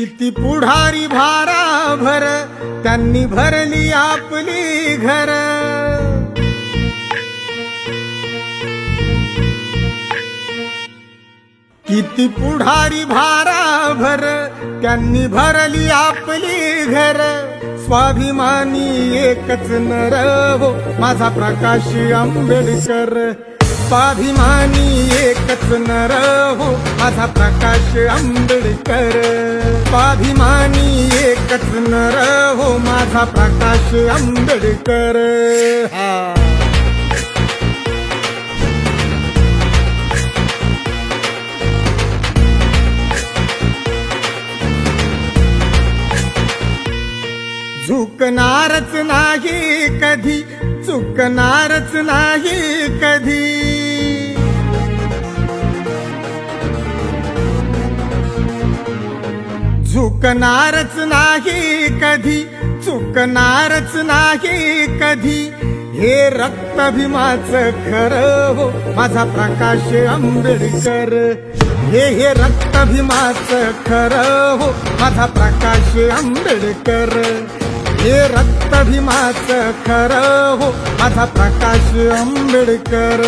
किती पुढारी भारा भर त्यांनी भरली आपली घर. किती पुढारी भारा भर त्यांनी भरली आपली घर. स्वाभिमानी एकच नर हो माझा प्रकाश आंबेडकर. स्वाभिमानी एकच नर हो माझा प्रकाश आंबेडकर. स्वाभिमानी एकच नर हो माझा प्रकाश आंबेडकर. हा. झुकणारच नाही कधी चुकणारच नाही कधी. झुकणारच नाही कधी चुकणारच नाही कधी. हे रक्त भीमाचं खरं हो माझा प्रकाश आंबेडकर. हे हे रक्त भीमाचं खरं हो माझा प्रकाश आंबेडकर. हे रक्त खर हो माझा प्रकाश आंबेडकर.